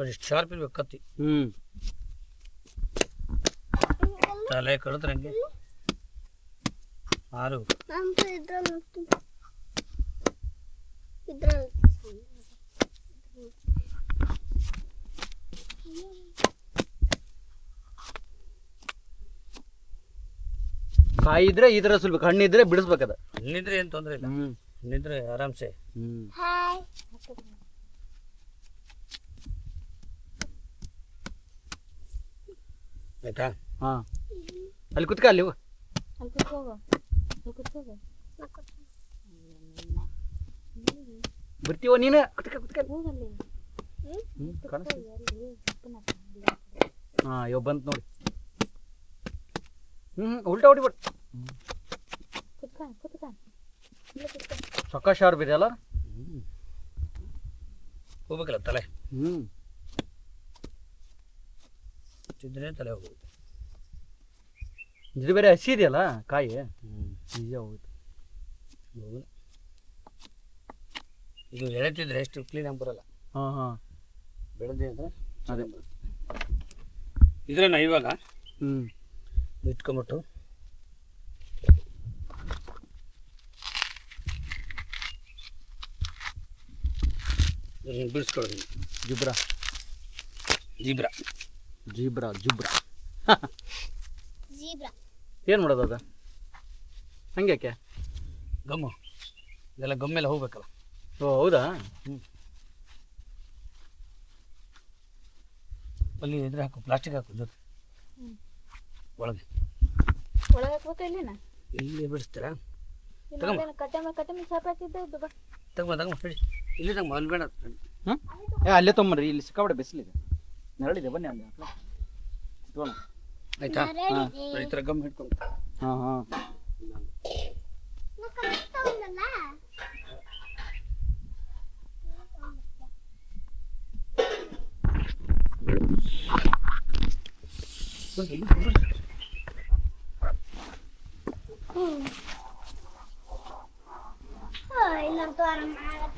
ನೋಡಿ ಶಾರ್ಪ್ ಇರ್ಬೇಕು ಕತ್ತಿ. ಹ್ಞೂ ತಲೆ ಕಡಿದ್ರೆ ಹಂಗೆ. ಆರು. ಕಾಯಿ ಇದ್ರೆ ಈ ಥರ ಸುಲ್ಬೇಕು. ಹಣ್ಣಿದ್ರೆ ಬಿಡಿಸ್ಬೇಕದ. ಹಣ್ಣಿದ್ರೆ ಏನು ತೊಂದರೆ ಇಲ್ಲ. ಹ್ಞೂ ಹಣ್ಣಿದ್ರೆ ಆರಾಮ್ಸೆ. ಹ್ಞೂ ಆಯ್ತಾ? ಹಾಂ. ಅಲ್ಲಿ ಕುತ್ಕ ಅಲ್ಲಿ ಹೋಗು. ಅಲ್ಲಿ ಕುತ್ಕೋಗು ಅಲ್ಲಿ ಕುತ್ಕೋಗು ಬರ್ತೀವ ನೀನು? ಕುತ್ಕ ಕುತ್ಕ. ಹೋಗಲ್ಲಿ ಕಾಣಿಸ್ತು ಹಾಂ ಇವಾಗ ಬಂತು ನೋಡಿ. ಹ್ಞೂ ಉಲ್ಟಾ ಹೊಡಿಬೇಡ ಕುತ್ಕ ಕುತ್ಕ. ಇಲ್ಲೇ ಕುತ್ಕ. ಸೊಕ್ಕ ಶಾರ್ಪ್ ಇದೆ ಅಲ್ಲ ಹೋಗ್ಬೇಕಲ್ಲ ತಲೆ? ಹ್ಞೂ ತಿಂದ್ರೆ ತಲೆ ಹೋಗುತ್ತೆ. ಇದು ಬೇರೆ ಹಸಿ ಇದೆಯಲ್ಲ ಕಾಯಿ? ಹ್ಞೂ ನಿಜ ಹೋಗುತ್ತೆ. ಹೋಗಲ್ಲ ಇದು ಎಳೆತಿದ್ರೆ ಎಷ್ಟು ಕ್ಲೀನಾಗಿ ಬರಲ್ಲ. ಹಾಂ ಹಾಂ. ಬೆಳೆದಿ ಅಂದರೆ ಅದೇ. ಇದ್ರನ್ನ ಇವಾಗ ಹ್ಞೂ ಇಟ್ಕೊಂಬಿಟ್ಟು ಇದನ್ನ ಜಿಬ್ರಾ ಜುಬ್ರಾ. ಜೀಬ್ರಾ. ಜೀಬ್ರಾ ಜುಬ್ರಾ. ಜೀಬ್ರಾ. ಏನು ಮಾಡೋದು ಅದು? ಹಂಗ್ಯಾಕೆ? ಗಮ್ಮು. ಇದೆಲ್ಲ ಗಮ್ಮೆಲ್ಲ ಹೋಗ್ಬೇಕಲ್ಲ. ಓ ಹೌದಾ? ಅಲ್ಲಿ ಇದ್ರೆ ಹಾಕು ಪ್ಲಾಸ್ಟಿಕ್ ಹಾಕು ಜೊತೆ ಒಳಗೆ. ಒಳಗೆ ಹಾಕ್ಬೇಕಾ ಇಲ್ಲಿನ? ಇಲ್ಲಿ ಬಿಡಿಸ್ತೀರಾ? ಕಟ್ಟೆ ಮೇಲೆ ಕಟ್ಟೆ ಹೇಳಿ ಇಲ್ಲಿ ತಗೊಂಬ ಅಲ್ಲಿ ಬೇಡ. ಹಾಂ ಏ ಅಲ್ಲೇ ತೊಗೊಂಬರ್ರಿ ಇಲ್ಲಿ ಸಿಕ್ಕಾಬಿಡ ಬಿಸಿಲಿದೆ. ನೆರಳಿದೆ ಬನ್ನಿ ಅಲ್ಲಿ ಇಟ್ಕೊಳ್ಳೋಣ. ಆಯ್ತಾ? ನರಳಿದೆ. ಈ ಥರ ಗಮ್ ಹಿಡ್ಕೊಂಡು. ಹಾಂ ಹಾಂ.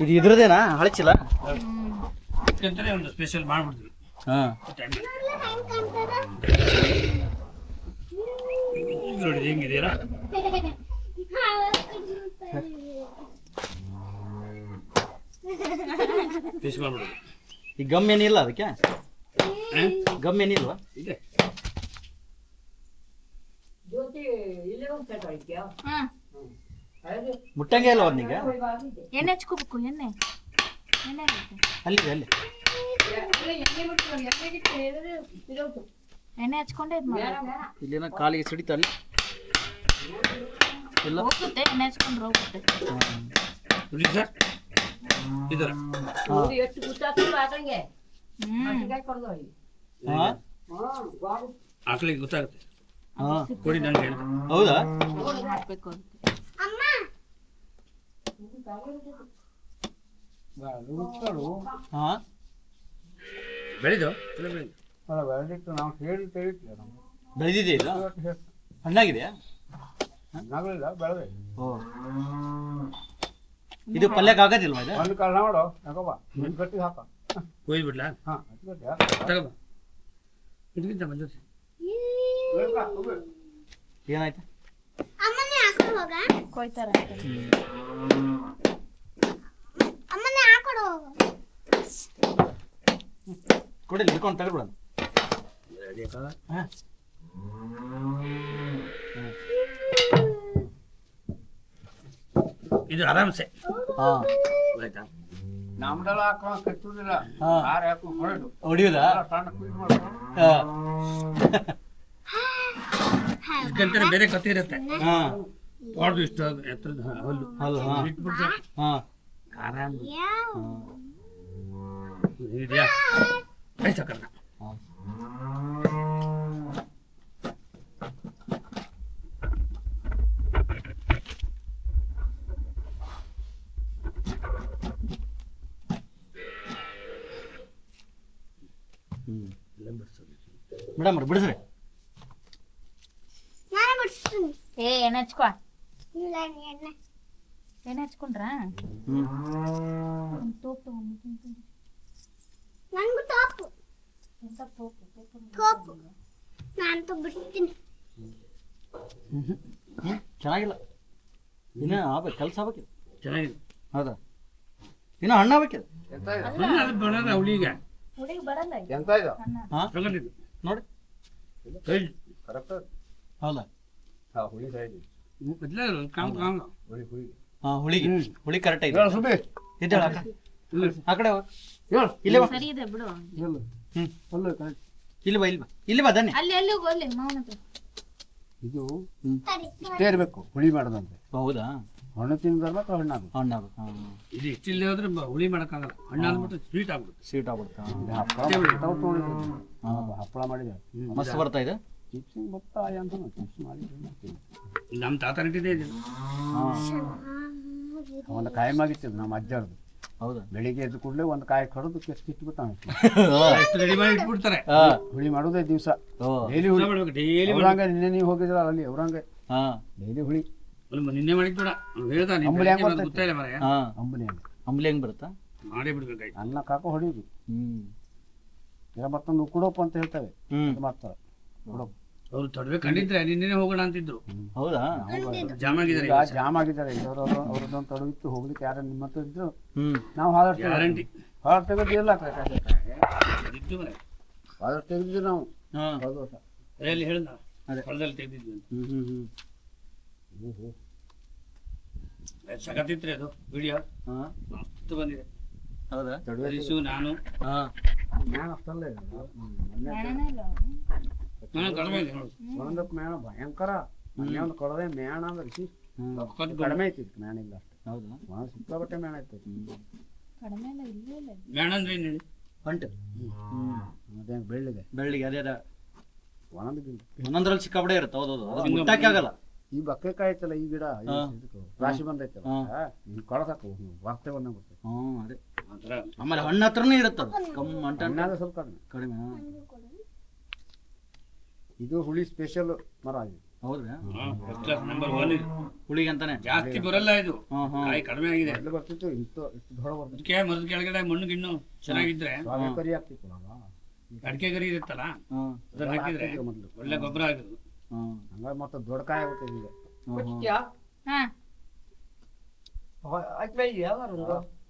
ಇದು ಇದ್ರದೇನಾ? ಹಳಚಿಲ್ಲ? ಒಂದು ಸ್ಪೆಷಲ್ ಮಾಡ್ಬಿಡ್ತೀವಿ ಹಾಂ. ನೋಡಿ ಪೀಸ್ ಮಾಡ್ಬಿಡು ಈ ಗಮ್ ಏನಿಲ್ಲ ಅದಕ್ಕೆ? ಗಮ್ ಏನಿಲ್ವಾ? ಇದೆ. ಹಾಂ. ಮುಟ್ಟಂಗೆ ಇಲ್ಲ ಅವ್ನಿಗೆ ಎಣ್ಣೆ ಹಚ್ಕೋಬೇಕು ಎಣ್ಣೆ. ಅಲ್ಲಿ ಅಲ್ಲಿ. ಎಣ್ಣೆ ಹಚ್ಕೊಂಡೆ ಇದು ಮಾಡಿ. ಇಲ್ಲೇನೋ ಕಾಲಿಗೆ ಸಿಡಿತಲ್ಲ ಅಲ್ಲಿ ಇಲ್ಲ? ಹೋಗುತ್ತೆ ಎಣ್ಣೆ ಹಚ್ಕೊಂಡ್ರೆ ಹೋಗುತ್ತೆ ನೋಡಿ ಸರ್ ಇದರ ಹ್ಮ್. ಹಾಂ. ಆಕಳಿಗೆ ಗೊತ್ತಾಗುತ್ತೆ. ಹಾಂ. ಕೊಡಿ ನಂಗೆ ಹೇಳಿ. ಹೌದಾ? ಹಾಕ್ಬೇಕು ಅಂತ. ಅಮ್ಮ! ಹಾಂ. ಬೆಳೆದು? ಚಲೋ ಬೆಳೆದು ಬೆಳೆದಿದೆ ಇದು? ಹಣ್ಣಾಗಿದೆಯಾ? ಓ. ಇದು ಪಲ್ಯಕ್ಕೆ ಆಗೋದಿಲ್ವಾ ಇದು? ಒಂದು ಕಾಲ ನೋಡು ಯಾಕಪ್ಪ ನಿನ್ ಗಟ್ಟಿ ಹಾಕ. ಕೊಯ್ದು ಬಿಡ್ಲಾ ಹಾ ಅದ್ ಗಟ್ಟಿ ತಗೋಬ ಇದಕ್ಕಿಂತ ಮಂಜೂರಿ ಹಾಕ ಏನಾಯ್ತು? ಅಮ್ಮನೇ ಹಾಕೊಂಡು ಹೋಗ? ಕೊಯ್ತಾರ. ಅಮ್ಮನೇ ಹಾಕೊಂಡು ಹೋಗ. ಕೊಡಿ ಹಿಡ್ಕೊಂಡು ತಗೊಬಿಡೋಣ ಹಾಂ ಇದು ಆರಾಮ್ಸೆ. ಹಾಂ. ಆಯ್ತಾ? ನಮ್ದೆಲ್ಲ ಹಾಕೋ ಕಚ್ಚುದಿಲ್ಲ ಹಾ. ಯಾರು ಹಾಕೋ ಹೊರಡು ಹೊಡಿಯೋದಾ? ಸಣ್ಣ ಕುಯ್ದು ಮಾಡ್ಕೊ ಹಾಂ. ಇದಕ್ಕಂತಾನೆ ಬೇರೆ ಕತೆ ಇರುತ್ತೆ. ಹಾಂ. ಇಷ್ಟು ಎತ್ತರದ ಹಲ್ಲು. ಹಲ್ಲು, ಹಾ. ಇಟ್ಬಿಟ್ರೆ ಹಾಂ. ಆರಾಮ್ ಇದೆಯಾ ಸಕ್ಕರ್ನ ಹಾಂ ಮೇಡಮ್ ಅವ್ರು ಬಿಡಿಸ್ರಿ. ನಾನು ಬಿಡಿಸ್ತೀನಿ. ಏ ಎಣ್ಣೆ ಹಚ್ಕೋ. ಇಲ್ಲ ನೀ ಎಣ್ಣೆ. ಎಣ್ಣೆ ಹಚ್ಕೊಂಡ್ರಾ? ತೋಪ್ ತಗೊಂಡು ನಂಗೂ ಟಾಪ್ ಟಾಪು ನಾನು ಬಿಡ್ತೀನಿ ಹ್ಮ್ ಚೆನ್ನಾಗಿಲ್ಲ. ಇನ್ನ ಆಗ್ಬೇಕು ಕೆಲಸ ಆಗಬೇಕು. ಚೆನ್ನಾಗಿಲ್ಲ ಹೌದಾ? ಇನ್ನ ಹಣ್ಣು ಆಗಬೇಕು. ಎಂತ ಇದು? ಹಣ್ಣು ಅದು ಬರೋದು ಅವಳಿಗೆ ಹುಡುಗಿ ಬರಲ್ಲ ಈಗ. ಎಂತ ಇದು? ನೋಡಿ. ಕರೆಕ್ಟ್ ಹೌದಾ? ಹಾಂ ಹುಳಿ ಸೈಜ್ ಕಾಮ್ ಕಾಮ್ ಹುಳಿ ಹುಳಿ. ಹಾಂ ಹುಳಿಗೆ. ಹುಳಿ ಕರೆಕ್ಟ್ ಇದೆ ಹೇಳು ಸುಬಿ ಇದ್ದಾಳ ಆ ಕಡೆ. ಆ ಕಡೆ ಹೋಗ್. ಹೇಳು ಇಲ್ಲೇ ಬಾ. ಸರಿ ಇದೆ ಬಿಡು. ಹೇಳು ಹ್ಮ್. ಅಲ್ಲ ಕರೆಕ್ಟ್ ಇಲ್ಲಿ ಬಾ ಇಲ್ಲಿ ಬಾ ಇಲ್ಲಿ ಬಾ ದನ್ನಿ? ಅಲ್ಲಿ ಅಲ್ಲಿ ಹೋಗು ಅಲ್ಲಿ ಮಾವನ ಹತ್ರ. ಇದು ಇಷ್ಟೇ ಇರಬೇಕು ಹುಳಿ ಮಾಡದಂತೆ. ಹೌದಾ? ಹಣ್ಣು ತಿಂದಿರ್ಬೇಕು ಹಣ್ಣಾಗಬೇಕು ಹಣ್ಣು ಆಗ್ಬೇಕು ಹಾಂ ಇದು ಇಷ್ಟಿಲ್ಲದೆ ಹೋದ್ರೆ ಬ- ಹುಳಿ ಮಾಡೋಕ್ಕಾಗಲ್ಲ. ಹಣ್ಣು ಅಂದ್ಬಿಟ್ಟು ಸ್ವೀಟ್ ಆಗ್ಬಿಡುತ್ತೆ. ಸ್ವೀಟ್ ಆಗ್ಬಿಡ್ತಾ ಹಪ್ಪಳ ಹಪ್ಪಳ ಮಾಡಿದೆ ಮಸ್ತ್ ಬರ್ತಾ ಇದೆ? ಚಿಪ್ಸ್ ಗೊತ್ತಾ ಅಂತ ಚಿಪ್ಸ್ ಮಾಡಿ ನಮ್ಮ ತಾತ ಇಟ್ಟಿದೆ ಇದು. ಹಾಂ. ಒಂದು ಕಾಯಿ ಮಾಗಿತ್ತು ನಮ್ಮ ಅಜ್ಜರದು. ಹೌದಾ. ಬೆಳಿಗ್ಗೆ ಎದ್ದು ಕೂಡಲೇ ಒಂದು ಕಾಯಿ ಕಡಿದು ಕೆಸ್ಟ್ ಇಟ್ಬಿಡ್ತಾನೆ ಎಷ್ಟು ರೆಡಿ ಮಾಡಿ ಇಟ್ಬಿಡ್ತಾರೆ. ಹುಳಿ ಮಾಡೋದೇ ದಿವಸ. ಡೈಲಿ ಹುಳಿ. ಡೈಲಿ ಅವ್ರಂಗ ನಿನ್ನೆ ನೀವು ಹೋಗಿದ್ರ ಅಲ್ಲಿ ಅವ್ರಂಗ. ಡೈಲಿ ಹುಳಿ. ನಿನ್ನೆ ಮಾಡಿದ್ ಬೇಡ. ಹೇಳ್ದ ಅಂಬಲಿ ಹೆಂಗ್ ಬರ್ತೈತೆ? ಗೊತ್ತಾಯಿಲ್ಲ ಮರ ಅಂಬಲಿ ಹಣ್ಣು ಅಂಬ್ಲಿ ಹೆಂಗ್ ಬರುತ್ತಾ? ಮಾಡೇ ಬಿಡ್ಬೇಕಾಯ್ತು ಅನ್ನ ಕಾಕ ಹೊಡಿಯೋದು. ಹ್ಮ್. ಈಗ ಮತ್ತೊಂದು ಅಂತ ಹೇಳ್ತೇವೆ. ಮಾಡ್ತಾರೆ. ಅವ್ರು ತಡವೆ ಕಂಡಿದ್ರೆ ನಿನ್ನೆ ಹೋಗೋಣ ಅಂತಿದ್ರು. ಹೌದಾ? ಜಾಮ್ ಆಗಿದ್ದಾರೆ ಈಗ ಜಾಮ್ ಆಗಿದ್ದಾರೆ. ಈಗ ಅವ್ರವ್ರು ಅವ್ರದ್ದೊಂದು ತಡವಿತ್ತು ಹೋಗ್ಲಿಕ್ಕೆ ಯಾರು ನಿಮ್ಮ ಹತ್ರ ಇದ್ರು. ಹ್ಮ್. ನಾವು ಹಾದರ್ ಗ್ಯಾರಂಟಿ. ಹಾದರ್ ತೆಗೆದಿಲ್ಲ ಇದ್ದು ಮನೆ. ಹಾದರ್ ತೆಗೆದಿದ್ದು ನಾವು. ಹಾ. ಹೇಳಿದ. ಹೊಲದಲ್ಲಿ ತೆಗೆದಿದ್ವಿ ಹ್ಮ್ ಅದು ವಿಡಿಯೋ. ಹಾ. ಮಸ್ತ್ ಬಂದಿದೆ. ಹೌದಾ? ನಾನು. ಹಾ. ನಾನು ಅಷ್ಟಲ್ಲ. ಒಂದಕ್ಕೆ ಮ್ಯಾಣ ಭಯಂಕರ. ಒಂದು ಕೊಡದೆ ಮೇಣ ಅಂದ್ರೆ ಸಿ ಕಡಿಮೆ ಐತಿ ಮೇಣ ಇಲ್ಲ ಹೌದಾ. ಒಣ ಸಿಕ್ಕಾಪಟ್ಟೆ ಮೇಣ ಐತಿ. ಕಡಿಮೆ ಇಲ್ಲ ಇಲ್ಲೇ ಇಲ್ಲ. ಬೇಡ ಅಂದ್ರೆ ಏನು ಹೇಳಿ? ಹೊಂಟು ಅದೇ ಅದೇನು ಬೆಳ್ಳಿಗೆ ಅದೇ ಅದ. ಒಣದಿಲ್ಲ ಒಂದೊಂದ್ರಲ್ಲಿ ಸಿಕ್ಕಾಪಡೆ ಇರುತ್ತೆ ಹೌದು ಅದು ಮುಟ್ಟಕ್ಕೆ ಆಗಲ್ಲ. ಈ ಬಕ್ಕೆಕಾಯಿ ಐತಲ್ಲ ಈ ಗಿಡ ರಾಶಿ ಬಂದೈತಲ್ಲ ಹಾ. ನೀನು ಕೊಳಸಾಕು ವಾರ್ತೆ ಬಂದ ಬರ್ತೈತೆ ಹ್ಮ್ ಅದೇ. ಆಮೇಲೆ ಹಣ್ಣು ಹತ್ರನೇ ಇರುತ್ತೆ ಕಮ್ಮಿ ಅಂಟ ಹಣ್ಣಾದ ಸ್ವಲ್ಪ ಕಡಿಮೆ. ಕಡಿಮೆ. ಇದು ಹುಳಿ ಸ್ಪೆಷಲ್ ಮರ ಇದು. ಹೌದ್ರಾ? ಫಸ್ಟ್ ಕ್ಲಾಸ್ ನಂಬರ್ ಒನ್ ಇದು ಹುಳಿಗೆ ಅಂತಾನೆ ಜಾಸ್ತಿ ಬರಲ್ಲ ಇದು. ಹ್ಮ್ ಹ್ಮ್ ಕಾಯಿ ಕಡಿಮೆ ಆಗಿದೆ. ಮೊದಲು ಬರ್ತಿತ್ತು ಇಂತ ಇಷ್ಟು ದೊಡ್ಡ ಬರ್ತಿತ್ತು. ಅದಕ್ಕೆ ಮರದ ಕೆಳಗಡೆ ಮಣ್ಣು ಗಿಣ್ಣು ಚೆನ್ನಾಗಿದ್ರೆ ಸ್ವಾಮಿ ಕರಿ ಆಗ್ತಿತ್ತು ಅವಾಗ ಅಡಿಕೆ ಗರಿ ಇರುತ್ತಲ್ಲ ಹ್ಮ್ ಅದನ್ನ ಹಾಕಿದ್ರೆ ಹಾಕ್ತಿದ್ರು ಮೊದ್ಲು. ಒಳ್ಳೆ ಗೊಬ್ಬರ ಆಗುದು. ಹ್ಮ್ ಹಂಗಾಗಿ ಮತ್ತೆ ದೊಡ್ಡ ಕಾಯಿ ಆಗುತ್ತೆ ಈಗ. ಹ್ಮ್ ಹ್ಮ್ ಹಾ.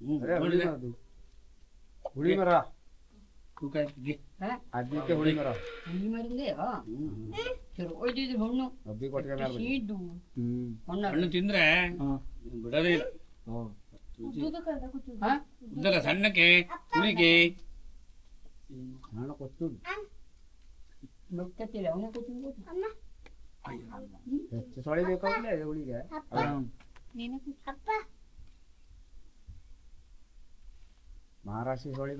ಹ್ಮ್. ಅದೇ ಹುಳಿ ಮರ ಅದು. ಹುಳಿ ಮರ ತೂಕ ಹಾಕಿ ಅದಕ್ಕೆ ಹುಳಿ ಮರ ಹಣ್ಣು. ತಿಂದ್ರೆ ಬಿಡೋದೇ ಇಲ್ಲ. ಉದ್ದಲ್ಲ ಸಣ್ಣಕ್ಕೆ ಹುಳಿಗೆ. ಹಣ ಕೊಟ್ಟು ಗೊತ್ತಿಲ್ಲ ಅವನ ಕೂತು ಅಮ್ಮ. ಹೆಚ್ಚು ಸೊಳಿ ಬೇಕಾಗಿಲ್ಲ ಇದು ಹುಳಿಗೆ ಹ್ಮ್. ನೀನೇ ಅಪ್ಪ. ಮಹಾರಾಷ್ಟ್ರ ಸೊಳಿ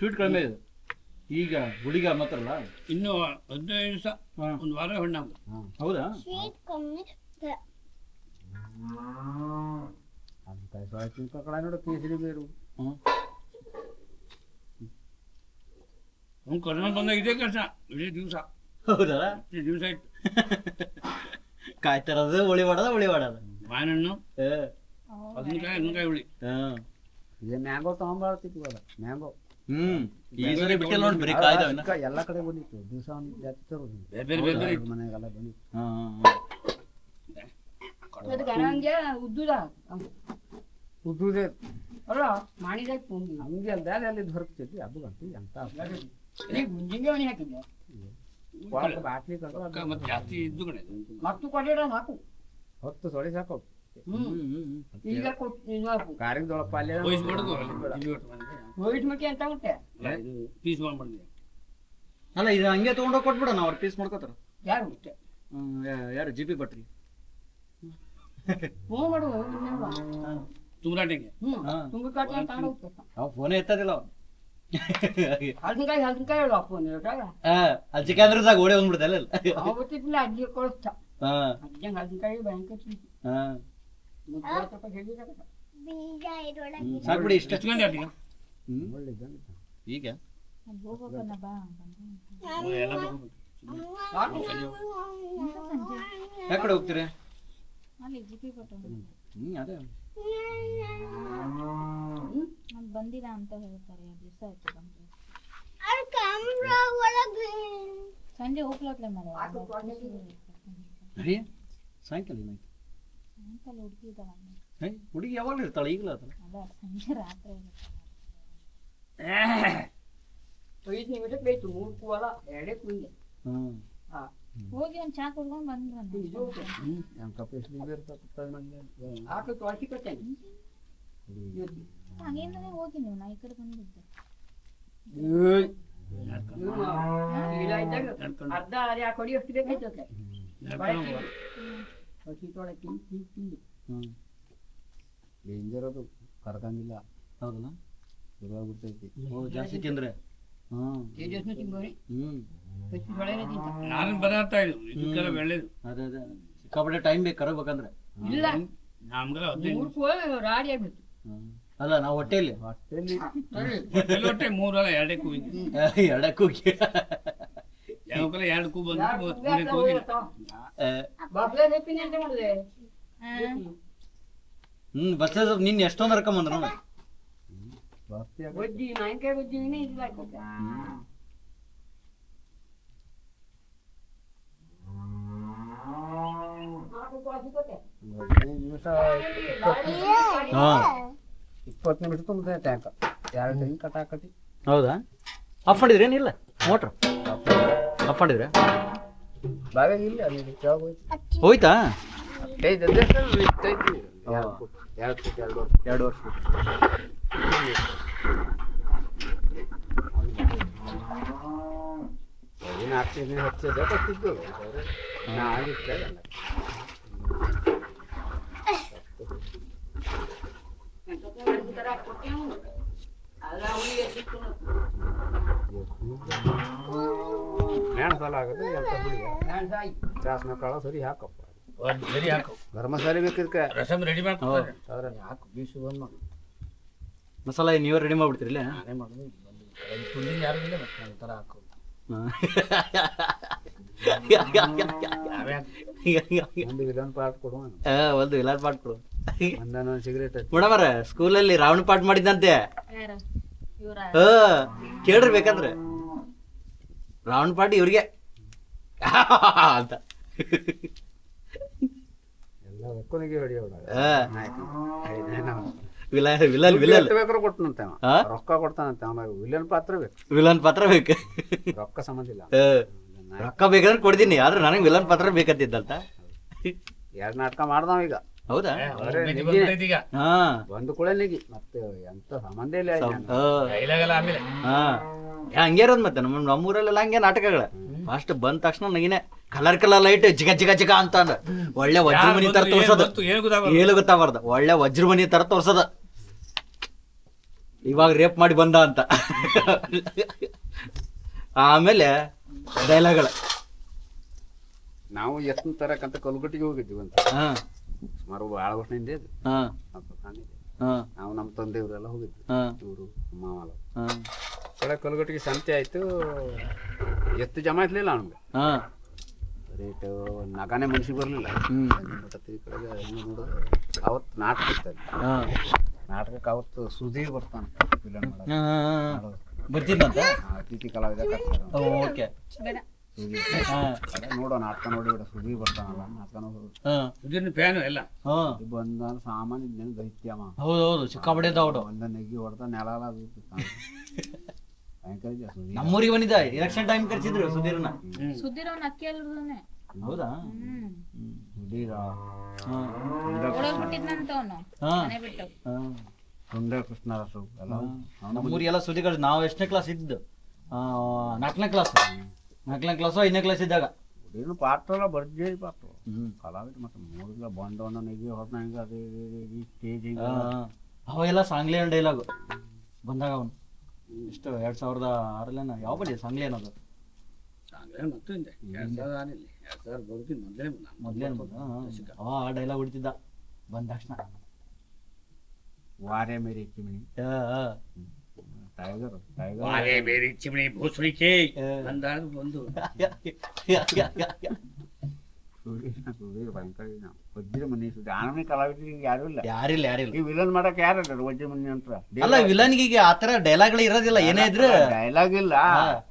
ಸ್ವೀಟ್ ಕಡಿಮೆ ಇದೆ. ಈಗ ಗುಡಿಗ ಮಾತ್ರ ಅಲ್ಲ? ಇನ್ನು ಹದಿನೈದು ದಿವಸ ಹಾ. ಒಂದು ವಾರ ಹಣ್ಣಾಗ ಹೌದಾ? ಸ್ವೀಟ್ ಕಮ್ಮಿ ಕಾಯಿ ನೋಡು ಕೇಸರಿ ಬೇರು. ಹ್ಮ್ ಅವ್ನು ಕೊರೋನಾ ಬಂದಾಗ ಇದೇ ಕೆಲಸ ಇಡೀ ದಿವಸ. ಹೌದಾ? ಇಡೀ ದಿವಸ ಇತ್ತು ಕಾಯ್ತಿರೋದು ಹುಳಿ ಮಾಡೋದ ಹುಳಿ ಮಾಡೋದ? ಮಾವಿನ ಹಣ್ಣು ಏ, ಬದನೆಕಾಯಿ ಹಣ್ಣುಕಾಯಿ ಹುಳಿ. ಹಾ. ಇದೇ ಮ್ಯಾಂಗೋ ತಗೊಂಬರ್ತಿದ್ವಿ ಅಲ್ಲ ಮ್ಯಾಂಗೋ. ಹ್ಮ್. ಈ ಸರಿ ಬಿಟ್ಟಿಲ್ಲ ನೋಡಿ ಬರೀ ಕಾಯ್ದವನ. ಎಲ್ಲ ಕಡೆ ಬಂದಿತ್ತು. ದಿವಸ ಒಂದು ಬೇರೆ ಬೇರೆ ಬೇರೆ ಬೇರೆ ಮನೆಗೆಲ್ಲ ಬಂದಿತ್ತು. ಹಾ ಅದು ಉದ್ದುದ? ಉದ್ದುದೇ. ಅಲ್ಲ ಮಾಡಿದ ಪುಂಗಿ ಹಂಗೆ ಅಲ್ಲಿ ದೊರಕ್ತೈತಿ ಅದು ಗಂಟು ಎಂತ ನೀ ಗುಂಜಿಗೆ ಮನೆ ಹಾಕಿದ್ದೆ. ಬಾಟ್ಲಿ ಮತ್ತೆ ಜಾಸ್ತಿ ಇದ್ದು ಕಣೆ. ಮತ್ತು ಕೊಟ್ಟಿಡ ಹಾಕು ಹೊತ್ತು ಸೊಳಿ ಸಾಕು. ಈಗ ಕೊಟ್ಟು ನೀನು ಹಾಕು. ಕಾರಿಗೆ ದೊಳಪ್ಪ ಅಲ್ಲೇ ವಯಸ್ಸು ಮಾಡುದು ಇಲ್ಲಿ ಒಟ್ಟು ಬಂದ್ರೆ. ಹೋಯ್ಟ್ ಮಕ್ಕೆ ಅಂತ ಉಂಟೆ? ಅಲ್ಲ, ಇದು ಪೀಸ್ ಮಾಡ್ಬಿಡ್ತೀನಿ ಅಲ್ಲ ಇದು ಹಂಗೆ ತಗೊಂಡೋಗಿ ಕೊಟ್ಬಿಡ ಅವ್ರು ಪೀಸ್ ಮಾಡ್ಕೋತಾರ. ಯಾರು ಉಂಟೆ? ಹ್ಮ್, ಯಾ- ಯಾರು ಜಿ ಪಿ ಭಟ್ರಿ. ಹ್ಞೂ ಮಾಡು ಇನ್ನೇನು? ತುಂಬ್ರಾಟೆಗೆ ಹ್ಞೂ ಹಾ. ತುಂಬ ಕಾಟ ತಗೊಂಡು ಹೋಗ್ಬೇಕು ಅವ್ ಫೋನೇ ಎತ್ತದಿಲ್ಲ ಅವ ಹಲ್ಸಿನಕಾಯಿ ಹಲ್ಸಿನಕಾಯಿ ಹೇಳು ಅಪ್ಪ ನೀವು ಅಜ್ಜಿಕೆ ಅಂದ್ರೆ ಸಾಕು ಓಡಿ ಬಂದ್ಬಿಡ್ತಲ್ಲ ಅವತ್ತಿಲ್ಲ ಅಜ್ಜಿ ಕಳಿಸ್ತಾ ಹಾ. ಅಜ್ಜಂಗೆ ಹಲ್ಸಿನಕಾಯಿ ಭಯಂಕರ ಚೀಟಿ ಹಾ. ಸ್ವಲ್ಪ ಹೇಳಿದಾಗ ಬೀಜ ಇದ್ರೊಳಗೆ ಸಾಕು ಬಿಡಿ ಇಷ್ಟ ಎಷ್ಟು ಗಂಟೆ ಆಟಿಗೆ ಹ್ಮ್ ಒಳ್ಳೆ ಇದ್ದಂಗೆ. ಈಗ ಅಲ್ಲಿ ಹೋಗ್ಬೇಕನ್ನ ಬಾ ಬಂದೆ. ಎಲ್ಲ ಬರ್ಬೇಕು. ಯಾವ ಕಡೆ ಹೋಗ್ತೀರಿ ಅಲ್ಲಿ ಜಿ ಪಿ ಕೊಟ್ಟು ಹ್ಮ್ ಅದೇ ಅಲ್ಲಿ ಬಂದಿಲ್ಲ ಅಂತ ಹೇಳ್ತಾರೆ ದಿವಸ ಆಯ್ತು ಬಂದು ಅದು ಕಮ್ಮಿ ಒಳಗೆ ಸಂಜೆ ಹೋಗ್ಲತ್ಲೆ ಮರ ನಡಿ ಸಾಯಂಕಾಲ ಏನಾಯ್ತು ಸಾಯಂಕಾಲ ಹುಡುಗಿ ಇದ್ದಾವ ಹೇ ಹುಡುಗಿ ಯಾವಾಗಲೂ ಇರ್ತಾಳೆ ಈಗಲೂ ಅದಲ್ಲ ಅಲ್ಲ ಸಂಜೆ ರಾತ್ರಿ ಐದು ನಿಮಿಷ ಬೇಕು ಮೂರು ಕೂವಲ ಎರಡೇ ಕುಂದೆ ಹ್ಞೂ ಹೋಗಿ ಒಂದು ಚಾ ಕುಡ್ಕೊಂಡು ಬಂದ್ರೆ ಇದು ಆಕಳು ತೊಳಸಿ ಕೊಟ್ಟೇನೆ. ಹಂಗೇಂದ್ರೆ ಹೋಗಿ ನೀವು ನಾ ಈ ಕಡೆ ಬಂದಿದ್ದೆ. ಅರ್ಧ ಅರೆ ಆ ಕೊಡಿ ಅಷ್ಟು ತೊಳೆ ತಿಂದು ತಿಂದು ತಿಂದು ಹ್ಞೂ ಡೇಂಜರ್ ಅದು ಕರ್ಕಂಗಿಲ್ಲ. ಹೌದಲ್ಲ? ಶುರುವಾಗ್ಬಿಡ್ತೈತಿ ಓ ಜಾಸ್ತಿ ತಿಂದ್ರೆ? ಹ್ಞೂ ತೇಜಸ್ನು ಹ್ಞೂ ತೊಳೆನೇ ತಿಂತ ನಾನು ಪದಾರ್ಥ ಇದು? ಇದಕ್ಕೆಲ್ಲ ಒಳ್ಳೇದು. ಅದೇ ಅದೇ. ಸಿಕ್ಕಾಪಟ್ಟೆ ಟೈಮ್ ಬೇಕು ಕರಬೇಕಂದ್ರೆ ಇಲ್ಲ. ನಮ್ಗೆಲ್ಲ ಹದಿನೈದು ಮೂರು ಕೂವಲ ರಾಡಿ ಆಗ್ಬಿಡ್ತು. ಹ್ಞೂ ಅಲ್ಲ ನಾವು ಹೊಟ್ಟೆಯಲ್ಲಿ ಅಷ್ಟೇಲಿ ಹೊಟ್ಟೆ ಮೂರಲ್ಲ ಎರಡೇ ಕೂಗಿ. ಎರಡಕ್ಕೂ ಯಾವಾಗಲ ಎರಡು ಕೂ ಮಾಡಿದೆ? ನಿನ್ನ ಎಷ್ಟೊಂದು ನಿಮಿಷ ಹಾಂ. ಇಪ್ಪತ್ತು ನಿಮಿಷ ತುಂಬ ಟ್ಯಾಂಕ್ ಎರಡು ಟೈಮ್ ಕಟಾಕಟಿ ಹೌದಾ? ಆಫ್ ಮಾಡಿದ್ರೆ ಏನಿಲ್ಲ ಮೋಟ್ರ್ ಮಾಡಿದ್ರೆ ಬಾಗ ಇಲ್ಲ ಅಲ್ಲಿ ಕೆಳಗೆ ಹೋಯ್ತು ಹೋಯ್ತಾ ಐದು ಅದೆಷ್ಟು ಇಷ್ಟೈತಿ ಎರಡು ಫುಟ್ ಎರಡು ಫುಟ್ ಎರಡು ವರ್ಷ ಎರಡು ವರ್ಷ ಏನು ಆಗ್ತಿದ್ದೆ ಹಚ್ಚಿದೆ ಗೊತ್ತಿದ್ದು ನಾ ಆಗಿತ್ತೆ ಎಂಟತ್ತು ತರ ಕೊಟ್ಟೆ ಅವ್ನು. ಅಲ್ಲ ಸಿಕ್ತು ನೋಡಿ. ಆಗುತ್ತೆ ಎಂತ ಹುಳಿ ನಾನು ಸಾಯಿ. ಚಾಸ್ನ ಕಾಳ ಸರಿ ಹಾಕಪ್ಪ. ಒಂದ್ ಸರಿ ಹಾಕು. ಗರಂ ಮಸಾಲೆ ಬೇಕಿದ್ಕೆ ರಸಮ್ ರೆಡಿ ಮಾಡ್ಕೊತಾರೆ ಅದ್ರಲ್ಲಿ ಹಾಕು ಬೀಸು ಬಂದು ಮಾಡಿ ಮಸಾಲ ನೀವೇ ರೆಡಿ ಮಾಡ್ಬಿಟ್ರಿ ನಾನೇ ಮಾಡೋದು ಬಂದು ತುಂಡಿ ಯಾರು ಇಲ್ಲ ಮತ್ತೆ ಒಂಥರ ಹಾಕು. ಒಂದು ವಿಲನ್ ಪಾರ್ಟ್ ಕೊಡುವ ಒಂದು ಎಲ್ಲ ಪಾಟ್ ಕೊಡು. ಒಂದೊಂದು ಸಿಗರೇಟ್ ಮೇಡಮರ ಸ್ಕೂಲಲ್ಲಿ ರಾವಣ ಪಾಠ ಮಾಡಿದಂತೆ ಯಾರು? ಇವ್ರ? ಹ ಕೇಳ್ರಿ ಬೇಕಂದ್ರೆ. ರಾವಣ ಪಾಟಿ ಇವ್ರಿಗೆ. ಅಂತ. Villain villain villain. ಬೇಕಾದ್ರೆ ಕೊಟ್ಟನಂತೆ? ರೊಕ್ಕ ಕೊಡ್ತಾನಂತೆ ವಿಲನ್ ಪಾತ್ರ ಬೇಕು. ವಿಲನ್ ಪಾತ್ರ ಬೇಕು. ರೊಕ್ಕ ಸಂಬಂಧ ಇಲ್ಲ. ರೊಕ್ಕ ಬೇಕಂದ್ರೆ ಕೊಡ್ತೀನಿ. ಆದ್ರೆ ನನಗೆ ವಿಲನ್ ಪಾತ್ರ ಬೇಕಂತಿದ್ದಂತ ಎರಡು ನಾಟಕ ಮಾಡ್ದಾವ ಈಗ. ಹೌದಾ? ಈಗ. ಹಾ. ಒಂದು ಕೂಡ ನಿಗಿ. ಮತ್ತೆ ಎಂತ ಸಂಬಂಧ ಇಲ್ಲ. ಡೈಲಾಗಲ್ಲ ಆಮೇಲೆ. ಹಾ. ಹಂಗೆ ಇರೋದು ಮತ್ತೆ. ನಮ್ಮ ನಮ್ಮೂರಲ್ಲೆಲ್ಲ ಹಂಗೆ ನಾಟಕಗಳ. ಫಸ್ಟ್ ಬಂದ ತಕ್ಷಣ ನಗಿನೇ ಕಲರ್ ಕಲರ್ ಲೈಟ್ ಜಿಗ ಜಿಗ ಜಿಗ ಅಂತ ಅಂದ. ಒಳ್ಳೆ ವಜ್ರಮನಿ ತರ ತೋರ್ಸೋದು. ಏನು ಗೊತ್ತಾಗ ಒಳ್ಳೆ ವಜ್ರ ಮನಿ ತರ ತೋರ್ಸೋದ. ಇವಾಗ ರೇಪ್ ಮಾಡಿ ಬಂದ ಅಂತ. ಆಮೇಲೆ ಡೈಲಾಗ್ ನಾವು ಎತ್ತನ ತರಕಂತ ಕಲ್ಗಟ್ಟಿಗೆ ಹೋಗಿದ್ವಿ ಅಂತ. ಹಾ. ಸುಮಾರು ಭಾಳ ವರ್ಷದಿಂದ ಇದು ನಾವು ನಮ್ಮ ತಂದೆಯವರೆಲ್ಲ ಹೋಗಿದ್ವಿ. ಇವರು ಮಾವಲ್ಲ ಹಾ. ಕಡೆ ಕಲ್ಗಟ್ಟಿಗೆ ಸಂತೆ ಆಯ್ತು. ಎತ್ತು ಜಮಾ ಇರ್ಲಿಲ್ಲ ನಮ್ಗೆ. ರೇಟ್ ನಗಾನೆ ಮನ್ಸಿಗೆ ಬರಲಿಲ್ಲ. ಕಡೆಗೆ ನೋಡೋದು ಅವತ್ತು ನಾಟಕ ಇರ್ತದೆ ಹಾ. ನಾಟಕಕ್ಕೆ ಅವತ್ತು ಸುಧೀರ್ ಬರ್ತಾನೆ. ಫಿಲಮ್. ಬರ್ತಿದ್ದಂತ ಅತಿಥಿ ಕಲಾವಿದ ಓಕೆ. ನೋಡೋ ನಾಟಕ ನೋಡಿ ಬಿಡ ಸುಧೀರ್ ಬರ್ತಾನಲ್ಲ ನಾಟಕ ನೋಡು. ಹಾ. ಫ್ಯಾನ್ ಫ್ಯಾನು ಎಲ್ಲ. ಹಾ. ಬಂದ ಸಾಮಾನ್ಯ ನೆನ್ ದೈತ್ಯಮ ಹೌದು ಹೌದು ಸಿಕ್ಕಾಪಡೆ ಇದ್ದಾವ ಒಂದ ನೆಗ್ಗಿ ಹೊಡೆದ ನೆಲ ನಮ್ಮೂರಿಗೆ ಬಂದಿದ್ದ ಎಲೆಕ್ಷನ್ ಟೈಮ್ ಕರ್ಸಿದ್ರು ಸುಧೀರ್ನ. ಸುಧೀರ್ ಅವ್ನ ಅಕ್ಕಿ ಅಲ್ರದಾನೆ ಹೌದಾ? ಹ್ಮ್. ಸುಧೀರ. ಬಿಟ್ಟಿದ್ನಂತ ಅವನು. ಬಿಟ್ಟು. ಸುಂದರ ಕೃಷ್ಣರಸು ಎಲ್ಲ ನಮ್ಮೂರಿಗೆಲ್ಲ ಸುದ್ದಿಗಳು ನಾವು ಎಷ್ಟನೇ ಕ್ಲಾಸ್ ಇದ್ದು? ಆ, ನಾಲ್ಕನೇ ಕ್ಲಾಸ್ ನಾಲ್ಕನೇ ಕ್ಲಾಸ್ ಐದನೇ ಕ್ಲಾಸ್ ಇದ್ದಾಗ? ಏನು ಪಾತ್ರ ಎಲ್ಲ ಭರ್ಜರಿ ಪಾತ್ರ ಹ್ಮ್. ಕಲಾವಿದ ಮತ್ತೆ ಬಂಡ ನೆಗ್ಗಿ ಹೊಡೆದ ಹಿಂಗೆ ಅದೇ ಸ್ಟೇಜ್ ಅವೆಲ್ಲ ಸಾಂಗ್ಲಿ ಡೈಲಾಗು ಬಂದಾಗ ಅವನು. ಇಷ್ಟು ಎರಡ್ ಸಾವಿರದ ಆರಲ್ಲೇನ ಯಾವ ಬಡಿ ಸಾಂಗ್ಲಿ ಅನ್ನೋದು ಹಂಗೆ ಮತ್ತೆ ಹಿಂದೆ ಎರಡು ಸಾವಿರ ಆನಿಲ್ಲ ಎರಡು ಸಾವಿರ ಬರೋಕಿನ ಮೊದಲೇ ಬಂದ. ಮೊದ್ಲೇನು ಅವ ಆ ಡೈಲಾಗ್ ಹೊಡಿತಿದ್ದ. ಬಂದ ತಕ್ಷಣ. ವಾರೆ ಮೇರಿ ಚಿಮಣಿ ಬೇರೆ ಚಿಮಣಿ. ಅಂದಾಗ ಒಂದು. ವಜ್ರ ಮನಿ ಸುದ್ದಿ ಆನಮನಿ ಕಲಾವಿದರಿಗೆ ಯಾರು ಇಲ್ಲ. ಯಾರಿಲ್ಲ ಯಾರಿಲ್ಲ. ಈ ವಿಲನ್ ಮಾಡಕ್ ಯಾರು ವಜ್ರ ಮನಿ ಅಂತ ಅಲ್ಲ ವಿಲನ್ಗೆ ಆತರ ಡೈಲಾಗ್ ಇರೋದಿಲ್ಲ. ಏನೇ ಇದ್ರು ಡೈಲಾಗ್ ಇಲ್ಲ.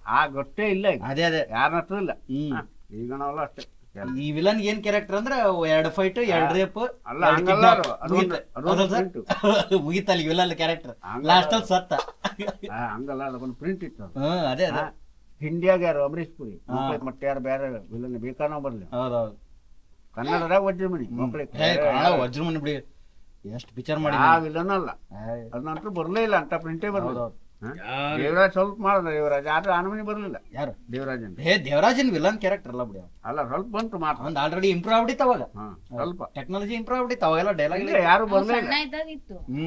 ಆ ಗೊತ್ತೇ ಇಲ್ಲ ಅದೇ ಅದೇ. ಯಾರ ಹತ್ರ ಇಲ್ಲ. ಹ್ಮ್. ಈಗ ನಾವೆಲ್ಲ ಅಷ್ಟೇ. ಈ ವಿಲನ್ ಏನ್ ಕ್ಯಾರೆಕ್ಟರ್ ಅಂದ್ರೆ ಎರಡ್ ಫೈಟ್ ಎರಡ್ ರೇಪ್ ಅಲ್ಲ ಅದೊಂದು ಮುಗಿತಲ್ಲಿ ವಿಲನ್ ಕ್ಯಾರೆಕ್ಟರ್ ಲಾಸ್ಟ್ ಅಲ್ಲಿ ಸತ್ತ. ಹಂಗಲ್ಲ ಅದೊಂದು ಪ್ರಿಂಟ್ ಇತ್ತು ಅದೇ. ಅದೇ ಹಿಂಡಿಯಾಗ ಯಾರು? ಅಮರೀಶ್ ಪುರಿ. ಮತ್ತೆ ಯಾರು ಬೇರೆ ವಿಲನ್ ಬೇಕಾನೋ ಬರ್ಲಿ. ಹೌದೌದು. ಕನ್ನಡದಾಗ ವಜ್ರಮಣಿ ವಜ್ರಮಣಿ ಬಿಡಿ. ಎಷ್ಟು ಪಿಕ್ಚರ್ ಮಾಡಿ ಆ ವಿಲನ್ ಅಲ್ಲ. ಅದಂತೂ ಬರ್ಲೇ ಇಲ್ಲ ಅಂತ ಪ್ರಿಂಟೇ ಬರ್ಬೋದು ದೇವರಾಜ್ ಸ್ವಲ್ಪ ಮಾಡಿದ ದೇವರಾಜ್. ಆದ್ರೆ ಆನಮನಿ ಬರಲಿಲ್ಲ. ಯಾರು? ದೇವರಾಜನ್. ಹೇ ದೇವರಾಜನ್ ವಿಲನ್ ಕ್ಯಾರೆಕ್ಟರ್ ಅಲ್ಲ ಬಿಡಿ. ಅಲ್ಲ ಸ್ವಲ್ಪ ಬಂತು ಮಾತ್ರ. ಒಂದ್ ಆಲ್ರೆಡಿ ಇಂಪ್ರೂವ್ ಆಗ್ಬಿಟ್ಟಿತ್ತು ಅವಾಗ. ಸ್ವಲ್ಪ. ಟೆಕ್ನಾಲಜಿ ಇಂಪ್ರೂವ್ ಆಗ್ಬಿಟ್ಟಿತ್ತು ಅವಾಗೆಲ್ಲ ಡೈಲಾಗ್ ಇಲ್ಲ ಯಾರು ಬರಲೇ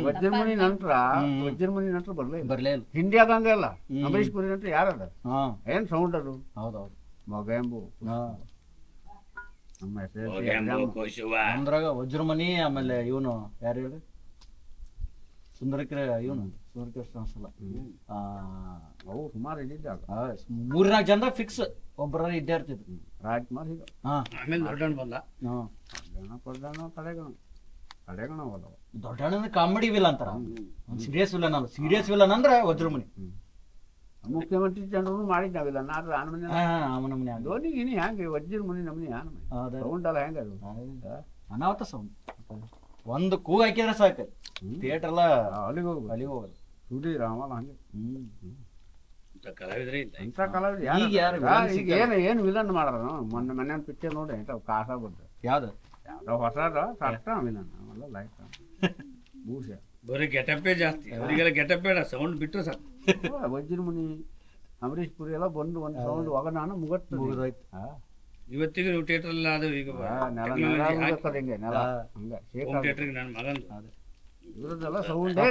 ವಜ್ರಮುನಿ ನಂತರ ವಜ್ರಮುನಿ ವಜ್ರಮಣಿ ನಂತರ ಬರಲೇ ಬರಲೇ ಇಲ್ಲ. ಹಿಂದಿಯಾಗ ಹಂಗಲ್ಲ ಅಲ್ಲ. ಅಮರೀಶ್ ಪುರಿ ನಂತರ ಯಾರು ಅದ ಏನ್ ಸೌಂಡ್ ಅದು? ಹೌದೌದು. ಮೊಗೆಂಬು ಹಾ. ನಮ್ಮ ಹೆಸರು ವಜ್ರಮಣಿ ಆಮೇಲೆ ಇವನು ಯಾರು ಹೇಳಿ ಸುಂದರಕಿರ ಇವನು. ಸುಂದರಕೆರೆ ಆ, ಅವು ಸುಮಾರು ಇದ್ದಿದ್ದ ಆ, ಮೂರ್ನಾಲ್ಕು ಜನ ಫಿಕ್ಸ್ ಒಬ್ಬರ ಇದ್ದೇ ಇರ್ತಿದ್ರು. ರಾಜ್ಕುಮಾರ್ ಹೀರೋ ಹಾ. ಆಮೇಲೆ ದೊಡ್ಡಣ್ಣ ಬಂದ. ಹಾ. ಜನ ತಡೆಗಣ ಕಡೆಗಣ ಕಡೆಗಣ ಹೋದವ. ದೊಡ್ಡ ಕಾಮಿಡಿ ವಿಲ್ ಅಂತಾರ. ಸೀರಿಯಸ್ ವಿಲನ್ ಅಲ್ಲ. ಸೀರಿಯಸ್ ವಿಲನ್ ಅಂದ್ರೆ ವಜ್ರಮುನಿ. ಮುಖ್ಯಮಂತ್ರಿ ಜನರು ಮಾಡಿದ್ದಾವಿಲ್ಲ ನಾಡ್ದು ಆನಮನಿ ರಾಮನ ಅವನ ಮನೆ ಧೋನಿ ಗಿನಿ ಹೆಂಗೆ ವಜ್ರ ಮನಿ ನಮ್ಮನಿ ಮನೆ. ಸೌಂಡ್ ಅಲ್ಲ ಹೆಂಗ ಅದು ಅನಾಹುತ ಸೌಂಡ್ ಒಂದು ಕೂಗ್ ಹಾಕಿದ್ರೆ ಸಾಕು. ಥಿಯೇಟರ್ ಎಲ್ಲ ಅಲ್ಲಿಗೆ ಹೋಗ್ಬೇಕು ಅಲ್ಲಿಗೆ ಹೋಗೋದು ಸುಡಿ ರಾಮ ಹಂಗೆ. ಕಲಾವಿದರೇ ಇಲ್ಲ. ಇಂಥ ಕಲಾವಿದ್ರೆ ಈಗ ಯಾರು ಯಾರು ಈಗ ಏನು ಏನು ವಿಲನ್ ಮಾಡ್ರ ಮೊನ್ನೆ ಮನೆ ಪಿಕ್ಚರ್ ನೋಡಿ ಆಯ್ತಾ ಕಾಸ ಬಂದು ಯಾವ್ದು? ಯಾವ್ದೋ ಹೊಸದ ಸಟ್ಟ ವಿಲನ್ ಅವೆಲ್ಲ ಲೈಕ್ ಭೂಷ ಬರೀ ಗೆಟಪ್ಪೇ ಜಾಸ್ತಿ. ಅವರಿಗೆಲ್ಲ ಗೆಟಪ್ ಬೇಡ ಸೌಂಡ್ ಬಿಟ್ಟರು ಸರ್ ವಜ್ರ ಮುನಿ ಅಂಬರೀಶ್ ಪುರಿ ಎಲ್ಲ ಬಂದು ಒಂದು ಸೌಂಡ್ ಒಗ ನಾನು ಮುಗಟ್ ಮುಗಿದೋಯ್ತು. ಇವತ್ತಿಗೂ ನೀವು ಥಿಯೇಟರ್ ಎಲ್ಲ ಅದು ಈಗ ಥಿಯೇಟರ್ಗೆ ನನ್ನ ಮಗಂದು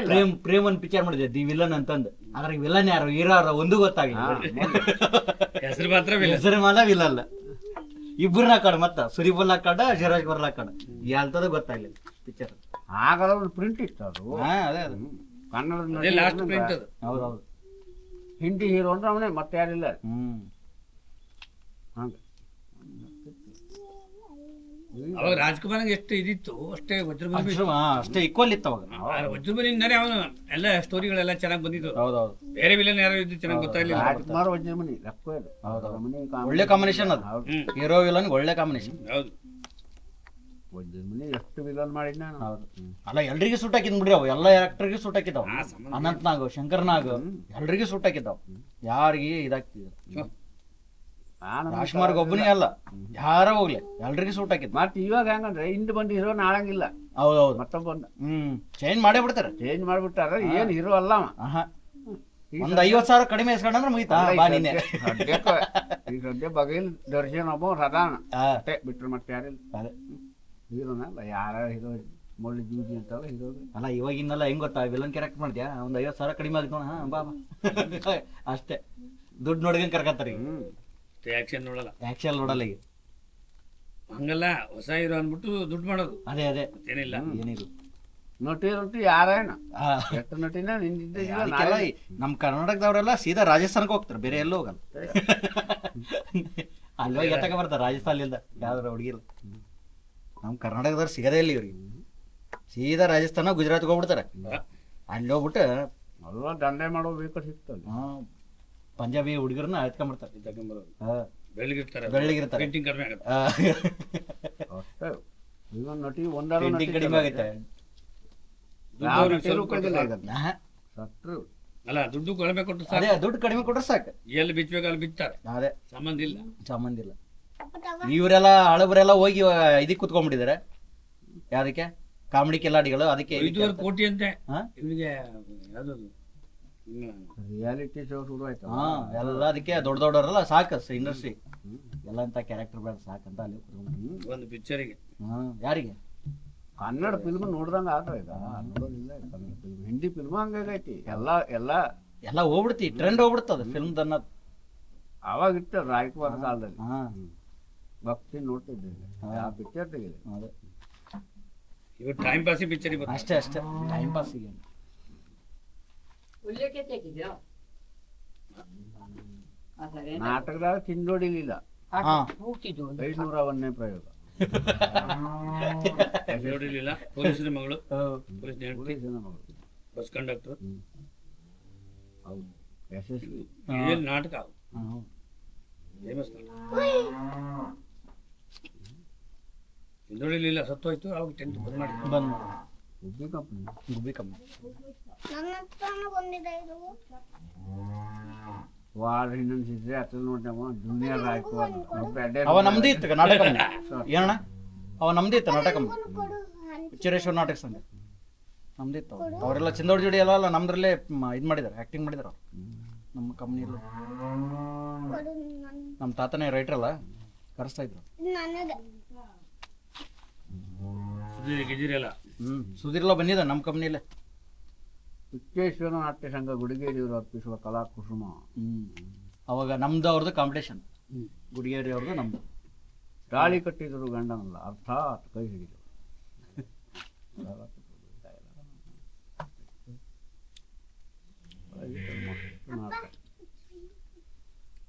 ಪ್ರೇಮ್ ಪ್ರೇಮ್ ಒಂದ್ ಪಿಕ್ಚರ್ ಮಾಡಿದೆ ದಿ ವಿಲನ್ ಅಂತಂದು. ಅದ್ರಾಗ ವಿಲನ್ ಯಾರು? ಹೀರೋ ಯಾರು ಒಂದು ಗೊತ್ತಾಗಿಲ್ಲ. ಹಾ, ಹೆಸರು ಮಾತ್ರ ಇಲ್ಲ ಹೆಸರು ಮಾತ್ರ ವಿಲಲ್ಲ ಇಬ್ಬರನ್ನ ಕಾಡ ಮತ್ತ ಸುರಿಬುಲ್ ಕಾಡ ಶಿರಾಜ್ ಬರ್ಲ ಕಾಡ. ಯಾಲ್ತದ ಗೊತ್ತಾಗ್ಲಿಲ್ಲ ಪಿಕ್ಚರ್ ಆಗ ಒಂದು ಪ್ರಿಂಟ್ ಇತ್ತು ಅದು. ಹಾ ಅದೇ ಅದೇ. ಕನ್ನಡದ ಲಾಸ್ಟ್ ಪ್ರಿಂಟ್ ಅದು. ಹೌದೌದು. ಹಿಂದಿ ಹೀರೋ ಅಂದ್ರೆ ಅವನೇ ಮತ್ತೆ ಯಾರಿಲ್ಲ. ಹ್ಮ್. ಹಂಗ. ಅವಾಗ ರಾಜ್ಕುಮಾರ್ಗೆ ಎಷ್ಟು ಇದಿತ್ತು ಅಷ್ಟೇ ವಜ್ರಮುನಿ ಅಷ್ಟೇ ಈಕ್ವಲ್ ಇತ್ತು ಅವಾಗ. ವಜ್ರಮುನಿಂದಾನೆ ಅವನು ಎಲ್ಲ ಸ್ಟೋರಿಗಳೆಲ್ಲ ಚೆನ್ನಾಗಿ ಬಂದಿದ್ದು ಹೌದೌದು. ಬೇರೆ ವಿಲನ್ ಯಾರು ಇದ್ದು ಚೆನ್ನಾಗಿ ಗೊತ್ತಾಗ್ಲಿಲ್ಲ ರಾಜ್ಕುಮಾರ್ ಕಾಮಿಡಿ. ಒಳ್ಳೆ ಕಾಂಬಿನೇಷನ್ ಅದು. ಹೀರೋ ವಿಲನ್ ಒಳ್ಳೆ ಕಾಂಬಿನೇಷನ್ ಹೌದು. ವಜ್ರಮನಿ ಎಷ್ಟು ವಿಲನ್ ಮಾಡಿದ್ ನಾನು ಹೌದು. ಅಲ್ಲ ಎಲ್ರಿಗೂ ಸೂಟ್ ಹಾಕಿದ್ ಬಿಡ್ರಿ ಅವು. ಎಲ್ಲ ಆಕ್ಟರ್ಗೆ ಸೂಟ್ ಹಾಕಿದ್ದಾವ. ಆ ಸಂಬಂಧ ಅನಂತ್ ನಾಗ್ ಶಂಕರ್ ನಾಗ್ ಎಲ್ರಿಗೂ ಸೂಟ್ ಹಾಕಿದ್ದಾವ. ಯಾರಿಗೆ ಇದಾಗ್ತಿದ್ರು ರಾಜ್ಕುಮಾರ್ಗೆ ಒಬ್ಬನೇ ಅಲ್ಲ. ಯಾರ ಹೋಗ್ಲಿ. ಎಲ್ರಿಗೂ ಸೂಟ್ ಹಾಕಿದ್ ಮತ್ತೆ ಇವಾಗ ಹೆಂಗಂದ್ರೆ ಹಿಂದ್ ಬಂದು ಹೀರೋ ನಾಳಂಗಿಲ್ಲ. ಹೌದೌದು. ಮತ್ತೊಬ್ಬ ಬಂದ. ಹ್ಮ್. ಚೇಂಜ್ ಮಾಡೇ ಬಿಡ್ತಾರೆ. ಚೇಂಜ್ ಮಾಡ್ಬಿಟ್ಟಾರ ಏನ್ ಹೀರೋ ಅಲ್ಲ ಒಂದ್ ಐವತ್ ಸಾವಿರ ಕಡಿಮೆ ಇಸ್ಕೊಂಡ್ರೆ ಮುಗಿತಾ? ಬಾ ನೀನೆ ಸದ್ಯ- ಸದ್ಯಕ್ಕೆ ಈ ಸದ್ಯ ಬಗೆಲ್ ದರ್ಶನ್ ಒಬ್ಬ ಸದಾನ ಅಷ್ಟೇ ಬಿಟ್ರು ಮತ್ತೆ ಯಾರಿಲ್ಲ. ಅದೇ. ಹೀರೋನಲ್ಲ ಯಾರ ಹೀರೋ ಮೊಳ್ಳಿ ಜೂಜಿ ಅಂತಲ್ಲ ಹೀರೋ ಅಲ್ಲ ಇವಾಗಿನ್ನೆಲ್ಲ ಹೆಂಗ್ ಗೊತ್ತಾ? ವಿಲನ್ ಕ್ಯಾರೆಕ್ಟ್ ಮಾಡ್ದ್ಯಾ ಒಂದ್ ಐವತ್ ಸಾವಿರ ಕಡಿಮೆ ಆಗಿ ನೋಡ. ಬಾ ಬಾ. ಅಷ್ಟೇ. ದುಡ್ಡು ನೋಡ್ಕೊಂಡ್ ಕರ್ಕತ್ತರಿ ಹ್ಮ್. ಆಕ್ಷನ್ ನೋಡಲ್ಲ. ಆಕ್ಷನ್ ನೋಡಲ್ಲ ಈಗ. ಹಂಗಲ್ಲ ಹೊಸ ಹೀರೋ ಅಂದ್ಬಿಟ್ಟು ದುಡ್ಡು ಮಾಡೋದು. ಅದೇ ಅದೇ. ಏನಿಲ್ಲ ಏನಿಲ್ಲ. ನಟಿ ಯಾರೇನ? ಆ, ಎಷ್ಟು ನಟಿನ ನಿಂದಿದ್ದ ನಮ್ಮ ಕರ್ನಾಟಕದವರೆಲ್ಲ ಸೀದಾ ರಾಜಸ್ಥಾನಕ್ಕೆ ಹೋಗ್ತಾರೆ ಬೇರೆ ಎಲ್ಲೂ ಹೋಗಲ್ಲ. ಅಲ್ಲಿ ಹೋಗಿ ಎತ್ತಕ ಬರ್ತಾರೆ ರಾಜಸ್ಥಾನದಿಂದ ಯಾವ್ದಾರ ಹುಡುಗಿರು ನಮ್ಮ ಕರ್ನಾಟಕದವ್ರು ಸಿಗದೇ ಇಲ್ಲ ಇವ್ರಿಗೆ? ಸೀದಾ ರಾಜಸ್ಥಾನ ಗುಜರಾತ್ಗೆ ಹೋಗ್ಬಿಡ್ತಾರೆ. ಅಲ್ಲಿ ಹೋಗ್ಬಿಟ್ಟು ಎಲ್ಲ ದಂಡೆ ಮಾಡೋ ಬೇಕು ಸಿಗ್ತದೆ. ಪಂಜಾಬಿ ಹುಡುಗರನ್ನ ಎತ್ಕೊಂಡ್ಬಿಡ್ತಾರೆ ಬೆಳ್ಳಗಿರ್ತಾರೆ ಪೇಂಟಿಂಗ್ ಕಡಿಮೆ ಆಗುತ್ತೆ. ನಟಿ ಒಂದಾರು ಕಡಿಮೆ ಆಗೈತೆ ದುಡ್ಡು ಯಾವ ಅಲ್ಲ ಕಡಿಮೆ ಅದೇ ದುಡ್ಡು ಕಡಿಮೆ ಕೊಟ್ರೆ ಸಾಕು. ಎಲ್ಲಿ ಬಿಚ್ಚಬೇಕು ಅಲ್ಲಿ ಬಿತ್ತಾರೆ. ಅದೇ. ಸಂಬಂಧ ಇಲ್ಲ. ಸಂಬಂಧ ಇಲ್ಲ. ಇವರೆಲ್ಲ ಹಳಬರೆಲ್ಲ ಹೋಗಿ ಇದಕ್ ಕುತ್ಕೊಂಡ್ಬಿಟ್ಟಿದ್ದಾರೆ. ಯಾವ್ದಕ್ಕೆ? ಕಾಮಿಡಿ ಕಿಲಾಡಿಗಳು ಅದಕ್ಕೆ ಐದೂವರೆ ಕೋಟಿ ಅಂತೆ. ಇವರಿಗೆ ಯಾವ್ದು ರಿಯಾಲಿಟಿ ಶೋ ಶುರು ಆಯ್ತು ಹಾ ಎಲ್ಲ ಅದಕ್ಕೆ ದೊಡ್ಡ ದೊಡ್ಡವರೆಲ್ಲ ಸಾಕು ಇಂಡಸ್ಟ್ರಿ ಎಲ್ಲ ಅಂತ ಕ್ಯಾರೆಕ್ಟರ್ ಬೇಡ ಸಾಕಂತ ಅಲ್ಲಿ. ಒಂದು ಪಿಕ್ಚರಿಗೆ ಹಾ. ಯಾರಿಗೆ? ಕನ್ನಡ ಫಿಲ್ಮ್ ನೋಡ್ದಂಗ ಆದ್ರೆ ಈಗ ನೋಡೋದಿಲ್ಲ ಕನ್ನಡ ಫಿಲ್ಮ್ ಹಿಂದಿ ಫಿಲ್ಮ್ ಹಂಗಾಗೈತಿ ಎಲ್ಲ ಎಲ್ಲ. ಎಲ್ಲ ಹೋಗ್ಬಿಡ್ತಿ ಟ್ರೆಂಡ್ ಹೋಗ್ಬಿಡ್ತದ ಫಿಲ್ಮ್ ದನ್ನ ಅವಾಗ ಇತ್ತು ರಾಯಕುಮಾರ್ ಕಾಲದಲ್ಲಿ. ಹಾ. ಭಕ್ತಿ ನೋಡ್ತಿದ್ದೆ ಆ ಪಿಕ್ಚರ್ ತೆಗಿದೆ ಅದೇ. ಇವ್ ಟೈಮ್ ಪಾಸಿ ಪಿಕ್ಚರ್ ಅಷ್ಟೇ ಅಷ್ಟೇ. ಟೈಮ್ ಪಾಸ್ ತೆಗಿದ್ಯೋ? ಸರಿ ನಾಟಕದಾಗ ಚಿಂದೋಡಿಲಿಲ್ಲ ಹಾ ಹೋಗ್ತಿದ್ವು ಒಂದು. ಐದ್ನೂರ ಒಂದನೇ ಪ್ರಯೋಗ ನೋಡಿರ್ಲಿಲ್ಲ ಪೊಲೀಸರ ಮಗಳು? ಪೊಲೀಸ್ ಹೆಂಡತಿ? ಪೊಲೀಸಿನ ಮಗಳು. Bus conductor? ಹೌದು. ಯಶಸ್ವಿ. ಇದೇನು ನಾಟಕ. ಫೇಮಸ್ ಹಿಂದುಳಿಲಿಲ್ಲ ಸತ್ತೋಯ್ತು. ಅವಾಗ ಟೆಂತ್ ಬಂದ್ ಮಾಡಿ ಬಂದ್ ವಾರ ಇನ್ನೊಂದು ಸಿದ್ರೆ ಹತ್ರ ನೋಡ್ತೇವ ಜೂನಿಯರ್ ಆಯ್ತು ಅವ ನಮ್ದೇ ಇತ್ತು ನಾಟಕ ಏನಣ್ಣ? ಅವ ನಮ್ದೇ ಇತ್ತು ನಾಟಕ ಚಿರೇಶ್ವರ ನಾಟಕ ಸಂಘ. ನಮ್ದೇ ಇತ್ತು ಅವ. ಅವರೆಲ್ಲ ಚಂದೋಡ್ ಜೋಡಿ ಎಲ್ಲ ಅಲ್ಲ ನಮ್ದ್ರಲ್ಲೇ ಇದು ಮಾಡಿದಾರೆ ಆಕ್ಟಿಂಗ್ ಮಾಡಿದಾರೆ ಅವ್ರು. ನಮ್ಮ ಕಂಪ್ನಿಯಲ್ಲಿ ನಮ್ಮ ತಾತನೇ ರೈಟರ್ ಅಲ್ಲ ಕರೆಸ್ತಾ ಇದ್ರು. ನನಗೆ ಸುದ್ದಿ ಗಿಜಿರಲ್ಲ ಹ್ಮ್. ಸುಧೀರ್ಲ ಬನ್ನಿದ ನಮ್ಮ ಕಂಪ್ನಿಲೆ. ವಿಶ್ವೇಶ್ವರ ನಾಟ್ಯ ಸಂಘ ಗುಡಿಗೇರಿಯವರು ಅರ್ಪಿಸುವ ಕಲಾ ಕುಸುಮ. ಹ್ಮ್. ಅವಾಗ ನಮ್ದು ಅವ್ರದ್ದು ಕಾಂಪಿಟೇಷನ್ ಗುಡಿಗೇರಿ ಅವ್ರದ್ದು ನಮ್ದು. ಗಾಳಿ ಕಟ್ಟಿದ್ರು ಗಂಡನಲ್ಲ ಅರ್ಥಾತ್ ಕೈ ಹಿಡಿದರು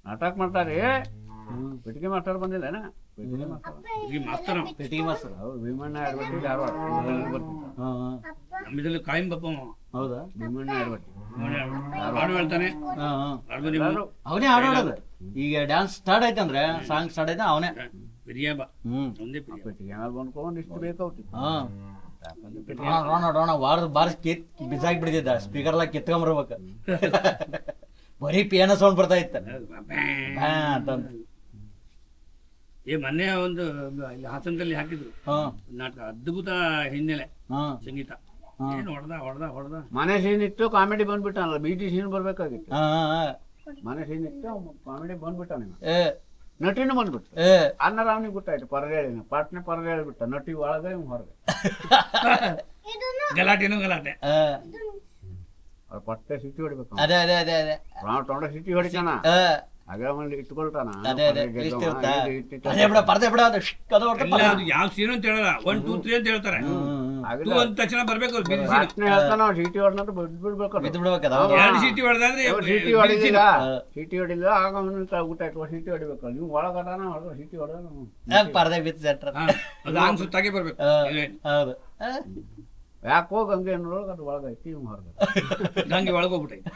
ನಾಟಕ ಮಾಡ್ತಾರೆ. ಪೆಟ್ಟಿಗೆ ಮಾಡ್ತಾರೆ ಬಂದಿಲ್ಲ ಧಾರವಾಡ ಬಪ್ಪ ಹೌದಾ ಭೀಮಣ್ಣ ಅವನೇ ಆಡೋದು ಈಗ ಡ್ಯಾನ್ಸ್ ಸ್ಟಾರ್ಟ್ ಆಯ್ತಂದ್ರೆ ಸಾಂಗ್ ಸ್ಟಾರ್ಟ್ ಆಯ್ತಾ ಅವನೇ ಇಷ್ಟು ಹಾ ಬಾರ್ಸ್ ಕಿತ್ ಸ್ಪೀಕರ್ ಎಲ್ಲ ಕಿತ್ಕೊಂಬರ್ಬೇಕು ಬರೀ ಪಿಯಾನೋ ಸೌಂಡ್ ಬರ್ತಾ ಇತ್ತ. ಏ ಮೊನ್ನೆ ಒಂದು ಇಲ್ಲಿ ಹಾಸನದಲ್ಲಿ ಹಾಕಿದ್ರು. ಹಾ. ನಾಟಕ ಅದ್ಭುತ ಹಿನ್ನೆಲೆ ಹಾ. ಸಂಗೀತ. ಏನು ಹೊಡೆದ ಹೊಡೆದ ಹೊಡೆದ? ಮನೆ ಸೀನ್ ಇತ್ತು ಕಾಮಿಡಿ ಬಂದ್ಬಿಟ್ಟಲ್ಲ ಬಿ ಟಿ ಸೀನ್ ಬರ್ಬೇಕಾಗಿತ್ತು. ಮನೆ ಸೀನ್ ಇತ್ತು ಕಾಮಿಡಿ ಬಂದ್ಬಿಟ್ಟ ನಿಮ್ಮ ಏ. ನಟಿನೂ ಬಂದ್ಬಿಟ್ಟು ಏ. ಅನ್ನರಾವನಿಗೆ ಗೊತ್ತಾಯ್ತು ಪರದೇಳಿನ ಪಾಟ್ನೆ ಪರದೇಳಿ ಬಿಟ್ಟ ನಟಿ ಒಳಗೆ ಹೊರಗೆ. ಗಲಾಟೆನೂ ಗಲಾಟೆ. ಅವ್ರ ಪಟ್ಟೆ ಸಿಟಿ ಹೊಡಿಬೇಕು ಅದೇ ಅದೇ ಅದೇ ಅದೇ. ರಾವ್ ತೊಂಡ ಸಿಟಿ ಹೊಡಿತಾನ. ಮಂದಿ ಇಟ್ಕೊಳ್ತಾನ ಅದೇ ಇರುತ್ತಾ ಬಿಡ ಪರ್ದೆ ಬಿಡ ಅದು ಶಿಕ್ ಅದು ಹೊರ್ಟು ಎಲ್ಲ ಅದು ಯಾವ ಸೀನು ಅಂತ ಹೇಳಲ್ಲ. ಒನ್ ಟೂ ತ್ರೀ ಅಂತ ಹೇಳ್ತಾರೆ. ಟೂ ಅಂದ ತಕ್ಷಣ ಬರ್ಬೇಕು ಸೀನು ಹೇಳ್ತಾನ ಸೀಟಿ ಸಿಟಿ ಹೊಡೆದ್ರೆ ಬಿಡ್ ಬಿಡ್ಬೇಕು ಬಿದ್ದು ಬಿಡ್ಬೇಕದ ಎರಡು ಸೀಟಿ ಹೊಡೆದ್ರೆ ಸಿಟಿ ಹೊಡಿಲಿಲ್ಲ? ಸೀಟಿ ಹೊಡಿಲಿಲ್ಲ ಆಗ ಅವನು ಊಟ ಇಟ್ಟು ಸೀಟಿ ಹೊಡಿಬೇಕು. ನೀವು ಒಳಗದಾನ ಹೊಡೆದ ಸಿಟಿ ಹೊಡೆದ ಪರ್ದೆ ಬಿತ್ತು ಸೆಟ್ರ. ಅದು ಹಂಗ್ ಸುತ್ತಾಗೆ ಬರ್ಬೇಕು. heroine. ಹೌದು. ಆ, ಯಾಕೆ ಹೋಗಿ ಹಂಗೆ ಅನ್ನೋಳಗ ಅದು ಒಳಗೈತಿ ಹೊರಗ ಒಳಗೋಗ್ಬಿಟ್ಟೈತೆ.